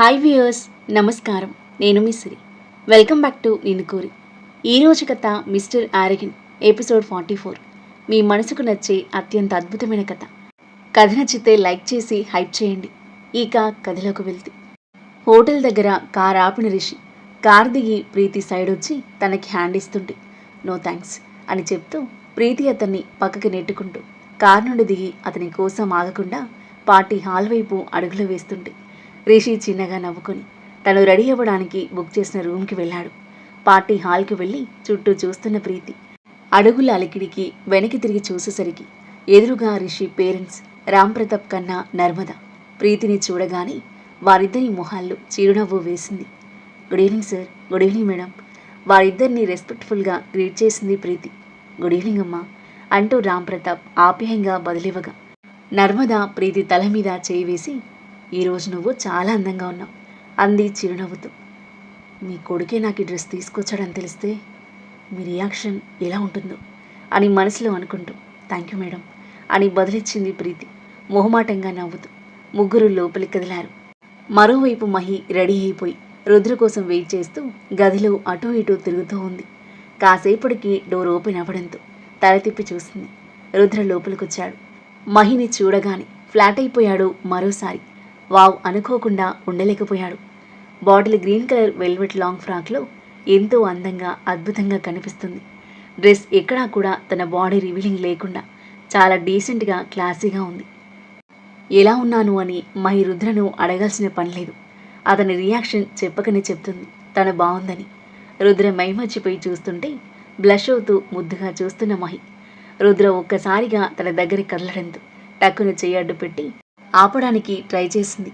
Hi viewers నమస్కారం. నేను Misri welcome back to నిన్ను కోరి. ఈరోజు కథ మిస్టర్ ఆరగిన్ ఎపిసోడ్ ఫార్టీ ఫోర్. మీ మనసుకు నచ్చే అత్యంత అద్భుతమైన కథ. కథ నచ్చితే లైక్ చేసి హైప్ చేయండి. ఇక కథలోకి వెళ్తే. హోటల్ దగ్గర కార్ ఆపిన రిషి కార్ దిగి ప్రీతి సైడ్ వచ్చి తనకి హ్యాండ్ ఇస్తుంటే నో థ్యాంక్స్ అని చెప్తూ ప్రీతి అతన్ని పక్కకి నెట్టుకుంటూ కార్ నుండి దిగి అతని కోసం ఆగకుండా పార్టీ హాల్ వైపు అడుగులు వేస్తుంటే రిషి చిన్నగా నవ్వుకొని తను రెడీ అవ్వడానికి బుక్ చేసిన రూమ్కి వెళ్ళాడు. పార్టీ హాల్కి వెళ్ళి చుట్టూ చూస్తున్న ప్రీతి అడుగుల అలికిడికి వెనక్కి తిరిగి చూసేసరికి ఎదురుగా రిషి పేరెంట్స్ రామ్ ప్రతాప్ కన్నా నర్మద. ప్రీతిని చూడగానే వారిద్దరి మొహాల్లో చిరునవ్వు వేసింది. Good evening sir good evening madam. వారిద్దరిని రెస్పెక్ట్ఫుల్గా గ్రీట్ చేసింది ప్రీతి. గుడ్ ఈవినింగ్ అమ్మా అంటూ రామ్ ప్రతాప్ ఆప్యాయంగా బదిలివ్వగా నర్మద ప్రీతి తల మీద చేయి వేసి ఈరోజు నువ్వు చాలా అందంగా ఉన్నావు. అంది చిరునవ్వుతూ. మీ కొడుకే నాకు ఈ డ్రెస్ తీసుకొచ్చాడని తెలిస్తే మీ రియాక్షన్ ఎలా ఉంటుందో అని మనసులో అనుకుంటూ థ్యాంక్ యూ మేడం అని బదిలిచ్చింది ప్రీతి మొహమాటంగా నవ్వుతూ. ముగ్గురు లోపలికి కదిలారు. మరోవైపు మహి రెడీ అయిపోయి రుద్ర కోసం వెయిట్ చేస్తూ గదిలో అటూ ఇటూ తిరుగుతూ ఉంది. కాసేపటికి డోర్ ఓపెన్ అవ్వడంతో తల తిప్పి చూసింది. రుద్ర లోపలికొచ్చాడు. మహిని చూడగానే ఫ్లాట్ అయిపోయాడు మరోసారి. వావ్ అనుకోకుండా ఉండలేకపోయాడు. Bottle green colour velvet long ఫ్రాక్లో ఎంతో అందంగా అద్భుతంగా కనిపిస్తుంది. డ్రెస్ ఎక్కడా కూడా తన బాడీ రివీలింగ్ లేకుండా చాలా డీసెంట్గా క్లాసీగా ఉంది. ఎలా ఉన్నాను అని మహి రుద్రను అడగాల్సిన పని లేదు. అతని రియాక్షన్ చెప్పకనే చెప్తుంది. తను బాగుందని రుద్ర మైమర్చిపోయి చూస్తుంటే బ్లష్ అవుతూ ముద్దుగా చూస్తున్న మహి. రుద్ర ఒక్కసారిగా తన దగ్గర కదలడంతో టక్కున చేయడ్డు అడ్డు పెట్టి ఆపడానికి ట్రై చేసింది.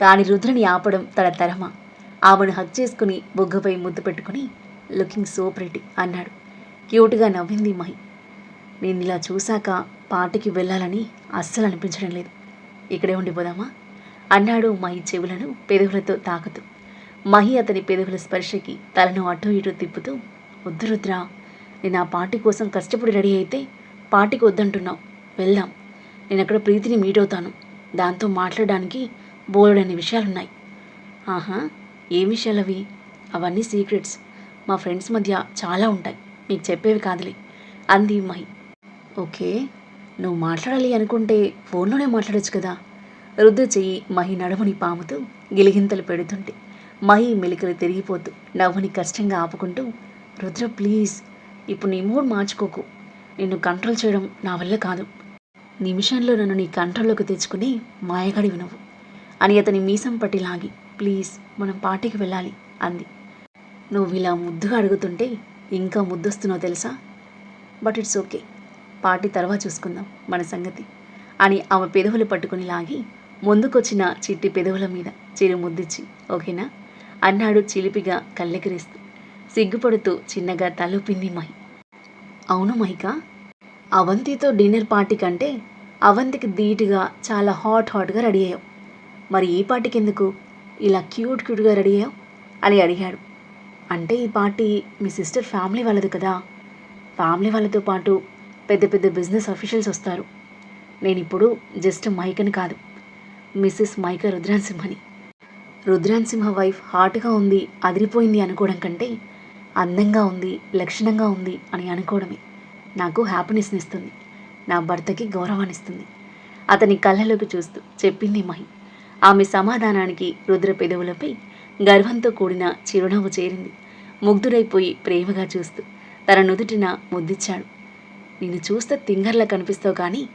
కానీ రుద్రని ఆపడం తన తరమా ఆమెను హక్ చేసుకుని బొగ్గపై ముద్దు పెట్టుకుని లుకింగ్ సో ప్రెటి అన్నాడు. క్యూట్గా నవ్వింది మహి. నేను ఇలా చూశాక పార్టీకి వెళ్ళాలని అస్సలు అనిపించడం లేదు. ఇక్కడే ఉండిపోదామా? అన్నాడు మహి చెవులను పెదవులతో తాకుతూ. మహి అతని పెదవుల స్పర్శకి తలను అటు ఇటు తిప్పుతూ వద్దు రుద్ర నేను ఆ పార్టీ కోసం కష్టపడి రెడీ అయితే పార్టీకి వద్దంటున్నావు. వెళ్దాం. నేను అక్కడ ప్రీతిని మీట్ అవుతాను. దాంతో మాట్లాడడానికి బోలెడన్ని విషయాలున్నాయి. ఆహా ఏ విషయాలు అవి అవన్నీ సీక్రెట్స్. మా ఫ్రెండ్స్ మధ్య చాలా ఉంటాయి. మీకు చెప్పేవి కాదులే. అంది మహి. ఓకే నువ్వు మాట్లాడాలి అనుకుంటే ఫోన్లోనే మాట్లాడొచ్చు కదా. రుద్దు చెయ్యి మహి నడుముని పాముతూ గిలిగింతలు పెడుతుంటే మహి మెలికలు తిరిగిపోతూ నవ్వుని కష్టంగా ఆపుకుంటూ రుద్ర ప్లీజ్ ఇప్పుడు నీ మూడ్ మార్చుకోకు. నిన్ను కంట్రోల్ చేయడం నా వల్ల కాదు. నిమిషంలో నన్ను నీ కంట్రోల్లోకి తెచ్చుకుని మాయగడివి నువ్వు. అని అతని మీసం పట్టి లాగి ప్లీజ్ మనం పార్టీకి వెళ్ళాలి అంది. నువ్వు ఇలా ముద్దుగా అడుగుతుంటే ఇంకా ముద్దొస్తున్నావు తెలుసా? But it's okay. పార్టీ తర్వాత చూసుకుందాం మన సంగతి అని ఆమె పెదవులు పట్టుకుని లాగి ముందుకొచ్చిన చిట్టి పెదవుల మీద చిరు ముద్దిచ్చి ఓకేనా? అన్నాడు చిలిపిగా కళ్ళెకిరిస్తూ సిగ్గుపడుతూ చిన్నగా తలుపింది మహి. అవును మైకా అవంతితో డిన్నర్ పార్టీ కంటే అవంతికి ధీటుగా చాలా హాట్ హాట్గా రెడీ అయ్యావు. మరి ఈ పార్టీకి ఎందుకు ఇలా క్యూట్ క్యూట్గా రెడీ అయ్యావు? అని అడిగాడు. అంటే ఈ పార్టీ మీ సిస్టర్ ఫ్యామిలీ వాళ్ళది కదా. ఫ్యామిలీ వాళ్ళతో పాటు పెద్ద పెద్ద బిజినెస్ అఫీషియల్స్ వస్తారు. నేను ఇప్పుడు జస్ట్ మైకని కాదు మిస్సెస్ మైక రుద్రాన్ సింహని రుద్రాన్ సింహ వైఫ్ హాట్గా ఉంది అదిరిపోయింది అనుకోవడం కంటే అందంగా ఉంది లక్షణంగా ఉంది అని అనుకోవడమే. నాకు హ్యాపీనెస్ని ఇస్తుంది. నా భర్తకి గౌరవాన్నిస్తుంది అతని కళ్ళలోకి చూస్తూ చెప్పింది మహి. ఆమె సమాధానానికి రుద్ర పెదవులపై గర్వంతో కూడిన చిరునవ్వు చేరింది. ముగ్ధుడైపోయి ప్రేమగా చూస్తూ తన నుదుటిన ముద్దిచ్చాడు. నేను చూస్తే తింగర్లా కనిపిస్తావు కానీ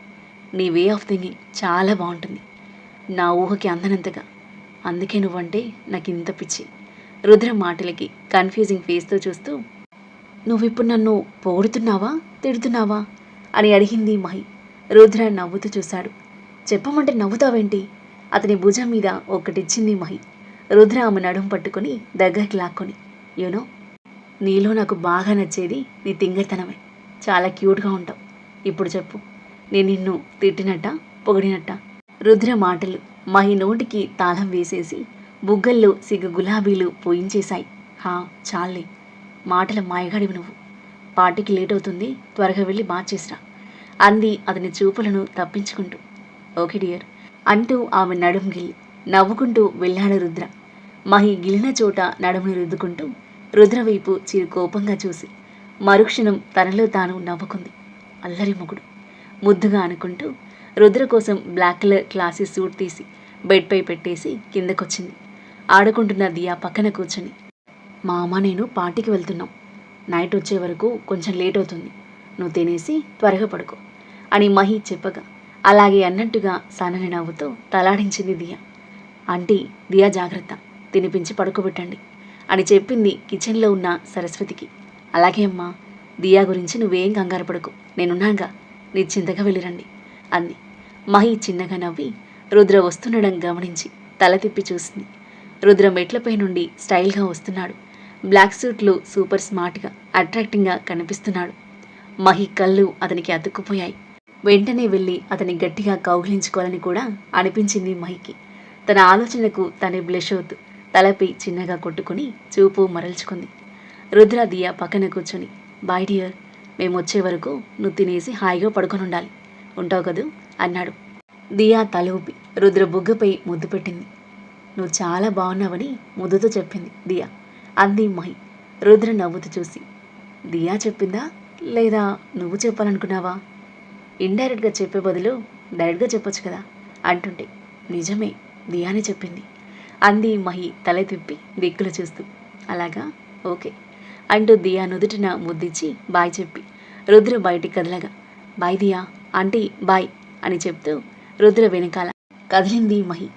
నీ వే ఆఫ్ థింకింగ్ చాలా బాగుంటుంది. నా ఊహకి అందనంతగా. అందుకే నువ్వంటే నాకు ఇంత పిచ్చి. రుద్ర మాటలకి కన్ఫ్యూజింగ్ ఫేస్తో చూస్తూ నువ్విప్పుడు నన్ను పొగుడుతున్నావా? తిడుతున్నావా? అని అడిగింది మహి. రుద్ర నవ్వుతూ చూశాడు. చెప్పమంటే నవ్వుతావేంటి? అతని భుజం మీద ఒక్కటిచ్చింది మహి. రుద్ర ఆమె నడుం పట్టుకొని దగ్గరికి లాక్కొని యూనో నీలో నాకు బాగా నచ్చేది నీ తింగతనమే. చాలా క్యూట్గా ఉంటావు. ఇప్పుడు చెప్పు. నేను నిన్ను తిట్టినట్ట? పొగిడినట్ట? రుద్ర మాటలు మహి నోటికి తాళం వేసేసి బుగ్గల్లో సిగ్గు గులాబీలు పోయించేశాయి. హా చాలే మాటల మాయగాడివి నువ్వు. పార్టీకి లేట్ అవుతుంది త్వరగా వెళ్ళి మార్చేసిరా. అంది అతని చూపులను తప్పించుకుంటూ. ఓకే డియర్ అంటూ ఆమె నడుం గిల్లి నవ్వుకుంటూ వెళ్ళాడు రుద్ర. మహి గిలిన చోట నడుముని రుద్దుకుంటూ రుద్ర వైపు చిరు కోపంగా చూసి మరుక్షణం తనలో తాను నవ్వుకుంది. అల్లరి మొగుడు. ముద్దుగా అనుకుంటూ రుద్ర కోసం బ్లాక్ కలర్ క్లాసెస్ సూట్ తీసి బెడ్పై పెట్టేసి కిందకొచ్చింది. ఆడుకుంటున్న దియా పక్కన కూర్చొని మా అమ్మ నేను పార్టీకి వెళ్తున్నాం. నైట్ వచ్చే వరకు కొంచెం లేట్ అవుతుంది. నువ్వు తినేసి త్వరగా పడుకో. అని మహి చెప్పగా. అలాగే అన్నట్టుగా సన్నని నవ్వుతో తలాడించింది దియా. ఆంటీ దియా జాగ్రత్త. తినిపించి పడుకోబెట్టండి అని చెప్పింది కిచెన్లో ఉన్న సరస్వతికి. అలాగే అమ్మా దియా గురించి నువ్వేం కంగారు పడుకో. నేనున్నాగా. నిశ్చింతగా వెళ్ళిరండి అంది. మహి చిన్నగా నవ్వి రుద్ర వస్తుండడం గమనించి తల తిప్పి చూసింది. రుద్ర మెట్లపై నుండి స్టైల్గా వస్తున్నాడు. బ్లాక్ సూట్లో సూపర్ స్మార్ట్గా అట్రాక్టింగ్గా కనిపిస్తున్నాడు. మహి కళ్ళు అతనికి అతుక్కుపోయాయి. వెంటనే వెళ్ళి అతని గట్టిగా కౌగిలించుకోవాలని కూడా అనిపించింది మహికి. తన ఆలోచనకు తనే బ్లెష్ అవుతూ తలపై చిన్నగా కొట్టుకుని చూపు మరల్చుకుంది. రుద్ర దియా పక్కన కూర్చొని బాయ్ డియర్ మేము వచ్చే వరకు నువ్వు తినేసి హాయిగా పడుకొని ఉండాలి. ఉంటావు కదూ? అన్నాడు. దియా తల ఊపి రుద్ర బుగ్గపై ముద్దు పెట్టింది. నువ్వు చాలా బాగున్నావని ముద్దుతో చెప్పింది దియా. అంది మహి రుద్ర నవ్వుతూ చూసి దియా చెప్పిందా? లేదా నువ్వు చెప్పాలనుకున్నావా? ఇండైరెక్ట్గా చెప్పే బదులు డైరెక్ట్గా చెప్పొచ్చు కదా? అంటుంటే నిజమే దియానే చెప్పింది. అంది మహి తల తిప్పి దిక్కులు చూస్తూ. అలాగా? ఓకే. అంటూ దియా నుదుటిన ముద్దిచ్చి బాయ్ చెప్పి రుద్ర బయటికి కదలగా బాయ్ దియా ఆంటీ బాయ్ అని చెప్తూ రుద్ర వెనకాల కదిలింది మహి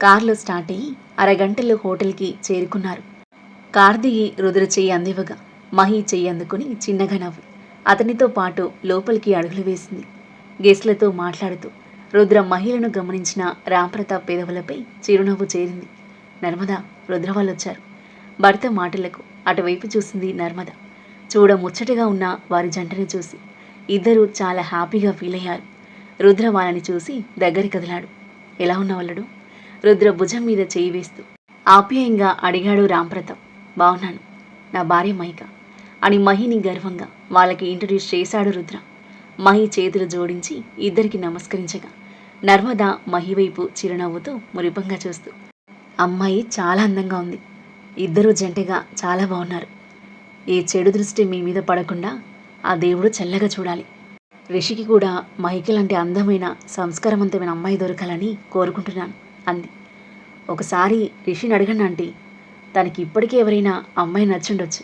కార్లో స్టార్ట్ అయ్యి అరగంటలో హోటల్కి చేరుకున్నారు. కార్దిగి రుద్ర చెయ్యి అందివ్వగా మహి చెయ్యి అందుకుని చిన్నగా నవ్వు అతనితో పాటు లోపలికి అడుగులు వేసింది. గెస్ట్లతో మాట్లాడుతూ రుద్ర మహిళను గమనించిన రాంప్రతాప్ పెదవులపై చిరునవ్వు చేరింది. నర్మద రుద్ర వాళ్ళొచ్చారు. భర్త మాటలకు అటువైపు చూసింది నర్మద. చూడ ముచ్చటగా ఉన్న వారి జంటను చూసి ఇద్దరూ చాలా హ్యాపీగా ఫీల్ అయ్యారు. రుద్ర వాళ్ళని చూసి దగ్గరి కదిలాడు. ఎలా ఉన్నవాళ్ళడు రుద్ర భుజం మీద చేయి వేస్తూ ఆప్యాయంగా అడిగాడు రాంప్రతాప్. బాగున్నాను. నా భార్య మైక అని మహిని గర్వంగా వాళ్ళకి ఇంట్రడ్యూస్ చేశాడు రుద్ర. మహి చేతులు జోడించి ఇద్దరికి నమస్కరించగా నర్మద మహి వైపు చిరునవ్వుతూ మురిపంగా చూస్తూ అమ్మాయి చాలా అందంగా ఉంది. ఇద్దరూ జంటగా చాలా బాగున్నారు. ఏ చెడు దృష్టి మీ మీద పడకుండా ఆ దేవుడు చల్లగా చూడాలి. రిషికి కూడా మహికి లాంటి అందమైన సంస్కారవంతమైన అమ్మాయి దొరకాలని కోరుకుంటున్నాను అంది. ఒకసారి రిషిని అడగండి అంటే తనకి ఇప్పటికీ ఎవరైనా అమ్మాయి నచ్చుండొచ్చు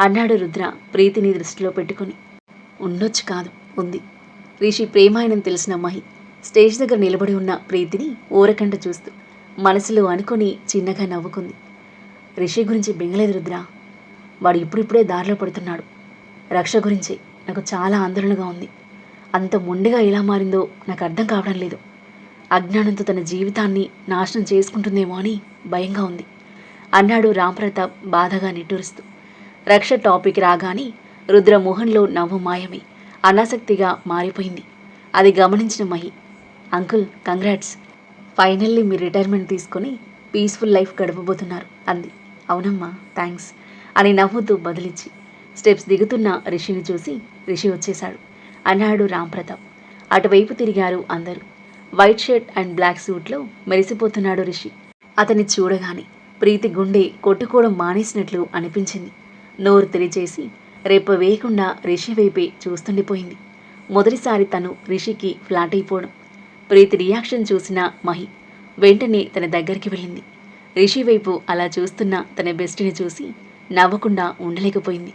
అన్నాడు రుద్ర ప్రీతిని దృష్టిలో పెట్టుకుని. ఉండొచ్చు కాదు ఉంది. రిషి ప్రేమాయణం తెలిసిన అమ్మాయి. స్టేజ్ దగ్గర నిలబడి ఉన్న ప్రీతిని ఊరకంట చూస్తూ మనసులో అనుకొని చిన్నగా నవ్వుకుంది. రిషి గురించి బెంగలేదు రుద్ర. వాడు ఇప్పుడిప్పుడే దారిలో పడుతున్నాడు. రక్ష గురించి నాకు చాలా ఆందోళనగా ఉంది. అంత మొండిగా ఎలా మారిందో నాకు అర్థం కావడం లేదు. అజ్ఞానంతో తన జీవితాన్ని నాశనం చేసుకుంటుందేమో అని భయంగా ఉంది. అన్నాడు రాంప్రతాప్ బాధగా నిట్టూరుస్తూ. రక్ష టాపిక్ రాగానే రుద్ర మోహన్లో నవ్వు మాయమై అనాసక్తిగా మారిపోయింది. అది గమనించిన మహి అంకుల్ కంగ్రాట్స్. ఫైనల్లీ మీ రిటైర్మెంట్ తీసుకొని పీస్ఫుల్ లైఫ్ గడపబోతున్నారు అంది. అవునమ్మా థ్యాంక్స్ అని నవ్వుతూ బదిలిచ్చి స్టెప్స్ దిగుతున్న రిషిని చూసి రిషి వచ్చేశాడు. అన్నాడు రాంప్రతాప్. అటువైపు తిరిగారు అందరూ. వైట్ షర్ట్ అండ్ బ్లాక్ సూట్లో మెరిసిపోతున్నాడు రిషి. అతన్ని చూడగానే ప్రీతి గుండె కొట్టుకోవడం మానేసినట్లు అనిపించింది. నోరు తెరిచేసి రేపు వేయకుండా రిషి వైపే చూస్తుండిపోయింది. మొదటిసారి తను రిషికి ఫ్లాట్ అయిపోవడం. ప్రీతి రియాక్షన్ చూసిన మహి వెంటనే తన దగ్గరికి వెళ్ళింది. రిషి వైపు అలా చూస్తున్న తన బెస్ట్ని చూసి నవ్వకుండా ఉండలేకపోయింది.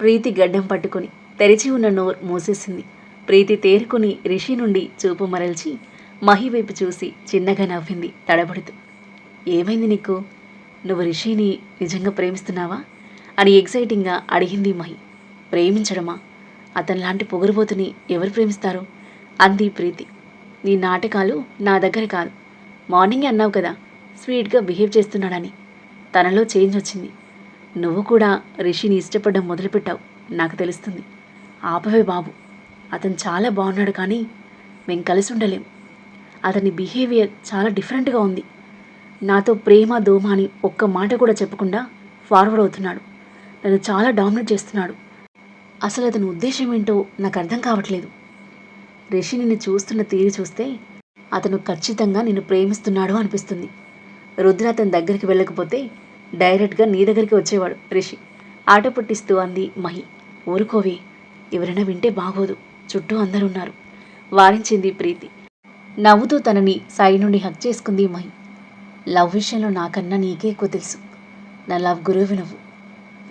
ప్రీతి గడ్డం పట్టుకొని తెరిచి ఉన్న నోరు మూసేసింది. ప్రీతి తేరుకుని రిషి నుండి చూపు మరల్చి మహి వైపు చూసి చిన్నగా నవ్వింది తడబడుతూ. ఏమైంది నీకు? నువ్వు రిషిని నిజంగా ప్రేమిస్తున్నావా? అని ఎగ్జైటింగ్గా అడిగింది మహి. ప్రేమించడమా? అతనిలాంటి పొగరుబోతుని ఎవరు ప్రేమిస్తారు? అంది ప్రీతి. నీ నాటకాలు నా దగ్గర కాదు. మార్నింగే అన్నావు కదా స్వీట్గా బిహేవ్ చేస్తున్నాడని. తనలో చేంజ్ వచ్చింది. నువ్వు కూడా రిషిని ఇష్టపడడం మొదలుపెట్టావు నాకు తెలుస్తుంది. ఆపవే బాబు. అతను చాలా బాగున్నాడు కానీ మేం కలిసి ఉండలేం. అతని బిహేవియర్ చాలా డిఫరెంట్గా ఉంది. నాతో ప్రేమ దోమ అని ఒక్క మాట కూడా చెప్పకుండా ఫార్వర్డ్ అవుతున్నాడు. నన్ను చాలా డామినేట్ చేస్తున్నాడు. అసలు అతని ఉద్దేశం ఏంటో నాకు అర్థం కావట్లేదు. రిషి నిన్ను చూస్తున్న తీరు చూస్తే అతను ఖచ్చితంగా నిన్ను ప్రేమిస్తున్నాడు అనిపిస్తుంది. రుద్ర అతని దగ్గరికి వెళ్ళకపోతే డైరెక్ట్గా నీ దగ్గరికి వచ్చేవాడు రిషి. ఆట పుట్టిస్తూ అంది మహి. ఊరుకోవే ఎవరైనా వింటే బాగోదు. చుట్టూ అందరున్నారు. వారించింది ప్రీతి. నవ్వుతూ తనని సాయి నుండి హక్ చేసుకుంది మహి. లవ్ విషయంలో నాకన్నా నీకే ఎక్కువ తెలుసు. నా లవ్ గురువు నువ్వు.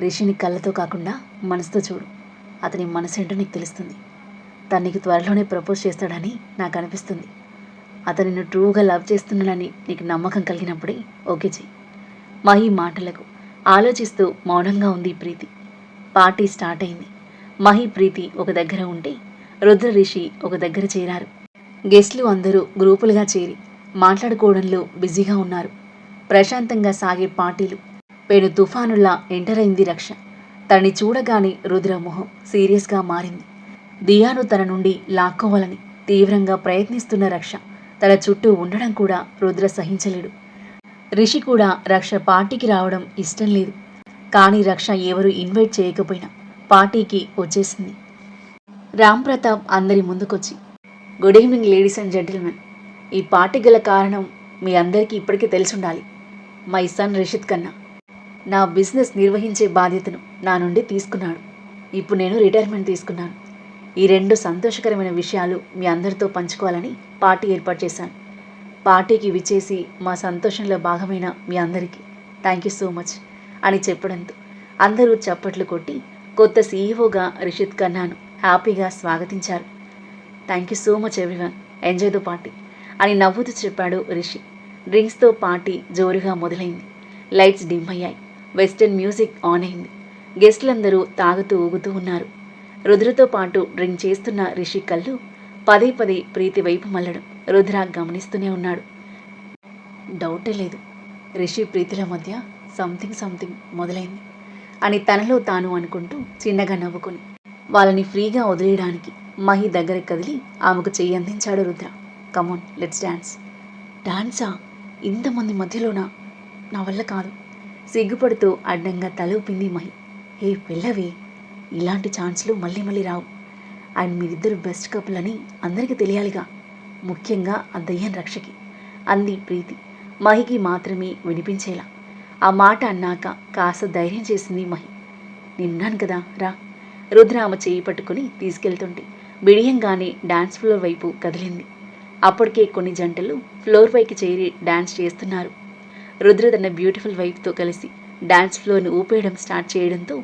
రిషిని కళ్ళతో కాకుండా మనసుతో చూడు. అతని మనసేంటో నీకు తెలుస్తుంది. తను నీకు త్వరలోనే ప్రపోజ్ చేస్తాడని నాకు అనిపిస్తుంది. అతను నిన్ను ట్రూగా లవ్ చేస్తున్నాడని నీకు నమ్మకం కలిగినప్పుడే ఓకే చెయ్యి. మహి మాటలకు ఆలోచిస్తూ మౌనంగా ఉంది ప్రీతి. పార్టీ స్టార్ట్ అయింది. మహి ప్రీతి ఒక దగ్గర ఉంటే రుద్ర రిషి ఒక దగ్గర చేరారు. గెస్ట్లు అందరూ గ్రూపులుగా చేరి మాట్లాడుకోవడంలో బిజీగా ఉన్నారు. ప్రశాంతంగా సాగే పార్టీలు. పెను తుఫానులా ఎంటర్ అయింది రక్ష. తనని చూడగానే రుద్ర మొహం సీరియస్గా మారింది. దియాను తన నుండి లాక్కోవాలని తీవ్రంగా ప్రయత్నిస్తున్న రక్ష తన చుట్టూ ఉండడం కూడా రుద్ర సహించలేడు. రిషి కూడా రక్ష పార్టీకి రావడం ఇష్టం లేదు. కానీ రక్ష ఎవరు ఇన్వైట్ చేయకపోయినా పార్టీకి వచ్చేసింది. రామ్ ప్రతాప్ అందరి ముందుకొచ్చి good evening ladies and gentlemen. ఈ పార్టీ గల కారణం మీ అందరికీ ఇప్పటికీ తెలిసుండాలి. మై సన్ రిషిత్ కన్నా. నా బిజినెస్ నిర్వహించే బాధ్యతను నా నుండి తీసుకున్నాడు. ఇప్పుడు నేను రిటైర్మెంట్ తీసుకున్నాను. ఈ రెండు సంతోషకరమైన విషయాలు మీ అందరితో పంచుకోవాలని పార్టీ ఏర్పాటు చేశాను. పార్టీకి విచ్చేసి మా సంతోషంలో భాగమైన మీ అందరికీ థ్యాంక్ యూ సో మచ్ అని చెప్పడంతో అందరూ చప్పట్లు కొట్టి కొత్త సీఈఓగా రిషిత్ ఖన్నాను హ్యాపీగా స్వాగతించారు. Thank you so much everyone. Enjoy the party. అని నవ్వుతూ చెప్పాడు రిషి. డ్రింక్స్తో పార్టీ జోరుగా మొదలైంది. లైట్స్ డిమ్ అయ్యాయి వెస్టర్న్ మ్యూజిక్ ఆన్ అయింది. గెస్టులందరూ తాగుతూ ఊగుతూ ఉన్నారు. రుద్రతో పాటు డ్రింక్ చేస్తున్న రిషి కళ్ళు పదే పదే ప్రీతి వైపు మల్లడం రుద్ర గమనిస్తూనే ఉన్నాడు. డౌటే లేదు. రిషి ప్రీతిల మధ్య సంథింగ్ సంథింగ్ మొదలైంది. అని తనలో తాను అనుకుంటూ చిన్నగా నవ్వుకుని వాళ్ళని ఫ్రీగా వదిలేయడానికి మహి దగ్గర కదిలి ఆమెకు చెయ్యి అందించాడు Rudra. Come on let's dance డాన్సా ఇంతమంది మధ్యలోనా? నా వల్ల కాదు. సిగ్గుపడుతూ అడ్డంగా తల ఊపింది మహి. ఏ పిల్లవే ఇలాంటి ఛాన్స్లు మళ్ళీ మళ్ళీ రావు. అండ్ మీరిద్దరు బెస్ట్ కపుల్ అని అందరికీ తెలియాలిగా. ముఖ్యంగా ఆ దయ్యం రక్షకి. అంది ప్రీతి. మహికి మాత్రమే వినిపించేలా. ఆ మాట అన్నాక కాస్త ధైర్యం చేసింది మహి. నిన్నాను కదా రా. రుద్ర ఆమె చేయి పట్టుకుని తీసుకెళ్తుంటే బిడియంగానే డాన్స్ ఫ్లోర్ వైపు కదిలింది. అప్పటికే కొన్ని జంటలు ఫ్లోర్ పైకి చేరి డాన్స్ చేస్తున్నారు. రుద్ర తన బ్యూటిఫుల్ వైఫ్తో కలిసి డాన్స్ ఫ్లోర్ను ఊపేయడం స్టార్ట్ చేయడంతో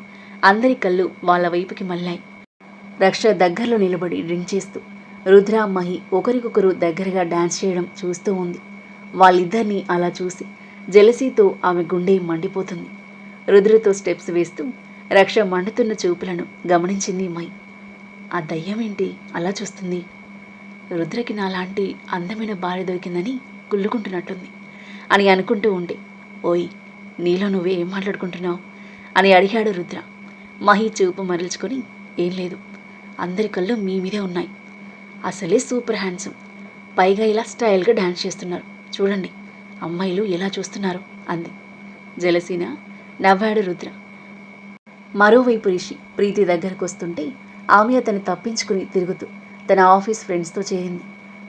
అందరి కళ్ళు వాళ్ళ వైపుకి మళ్ళాయి. రక్ష దగ్గరలో నిలబడి డ్రింక్ చేస్తూ రుద్ర మహి ఒకరికొకరు దగ్గరగా డాన్స్ చేయడం చూస్తూ ఉంది. వాళ్ళిద్దరినీ అలా చూసి జలసీతో ఆమె గుండె మండిపోతుంది. రుద్రతో స్టెప్స్ వేస్తూ రక్ష మండుతున్న చూపులను గమనించింది మై ఆ దయ్యం ఏంటి అలా చూస్తుంది? రుద్రకి నాలాంటి అందమైన భార్య దొరికిందని కుళ్ళుకుంటున్నట్టుంది అని అనుకుంటూ ఉంటే ఓయ్ నీలో నువ్వే ఏం మాట్లాడుకుంటున్నావు? అని అడిగాడు రుద్ర. మహి చూపు మరల్చుకొని ఏం లేదు. అందరి కళ్ళు మీ మీదే ఉన్నాయి. అసలే సూపర్ హ్యాండ్సమ్. పైగా ఇలా స్టైల్గా డ్యాన్స్ చేస్తున్నారు. చూడండి అమ్మాయిలు ఎలా చూస్తున్నారు? అంది. జలసీన నవ్వాడు రుద్ర. మరోవైపు రిషి ప్రీతి దగ్గరకు వస్తుంటే ఆమె అతను తప్పించుకుని తిరుగుతూ తన ఆఫీస్ ఫ్రెండ్స్తో చేరింది.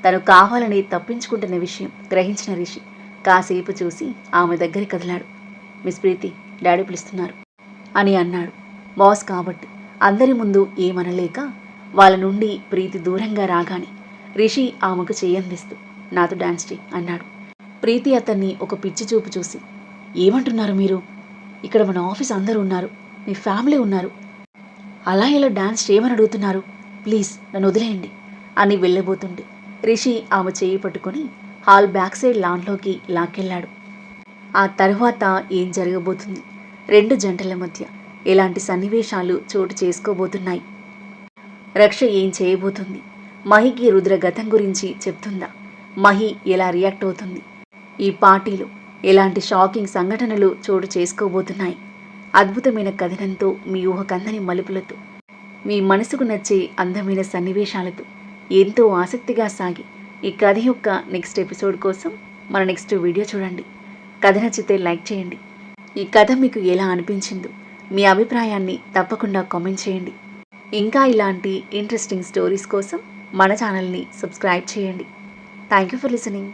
తను కావాలని తప్పించుకుంటున్న విషయం గ్రహించిన రిషి కాసేపు చూసి ఆమె దగ్గర కదిలాడు. మిస్ ప్రీతి డాడీ పిలుస్తున్నారు అని అన్నాడు. బాస్ కాబట్టి అందరి ముందు ఏమనలేక వాళ్ళ నుండి ప్రీతి దూరంగా రాగానే రిషి ఆమెకు చేయందిస్తూ నాతో డాన్స్ చేయి అన్నాడు. ప్రీతి అతన్ని ఒక పిచ్చి చూపు చూసి ఏమంటున్నారు మీరు? ఇక్కడ మన ఆఫీస్ అందరూ ఉన్నారు. మీ ఫ్యామిలీ ఉన్నారు. అలా ఇలా డాన్స్ చేయమని అడుగుతున్నారు? ప్లీజ్ నన్ను వదిలేయండి అని వెళ్ళబోతుండే. రిషి ఆమె చేయి పట్టుకొని హాల్ బ్యాక్ సైడ్ లాన్లోకి లాక్కెళ్ళాడు. ఆ తర్వాత ఏం జరగబోతుంది? రెండు జంటల మధ్య ఎలాంటి సన్నివేశాలు చోటు చేసుకోబోతున్నాయి? రక్ష ఏం చేయబోతుంది? మహికి రుద్ర గతం గురించి చెప్తుందా? మహి ఎలా రియాక్ట్ అవుతుంది? ఈ పార్టీలో ఎలాంటి షాకింగ్ సంఘటనలు చోటు చేసుకోబోతున్నాయి? అద్భుతమైన కథనంతో మీ ఊహకందని మలుపులతో మీ మనసుకు నచ్చే అందమైన సన్నివేశాలతో ఎంతో ఆసక్తిగా సాగి ఈ కథ యొక్క నెక్స్ట్ ఎపిసోడ్ కోసం మన నెక్స్ట్ వీడియో చూడండి. కథ నచ్చితే లైక్ చేయండి. ఈ కథ మీకు ఎలా అనిపించిందో మీ అభిప్రాయాన్ని తప్పకుండా కామెంట్ చేయండి. ఇంకా ఇలాంటి ఇంట్రెస్టింగ్ స్టోరీస్ కోసం మన ఛానల్ని సబ్స్క్రైబ్ చేయండి. Thank you for listening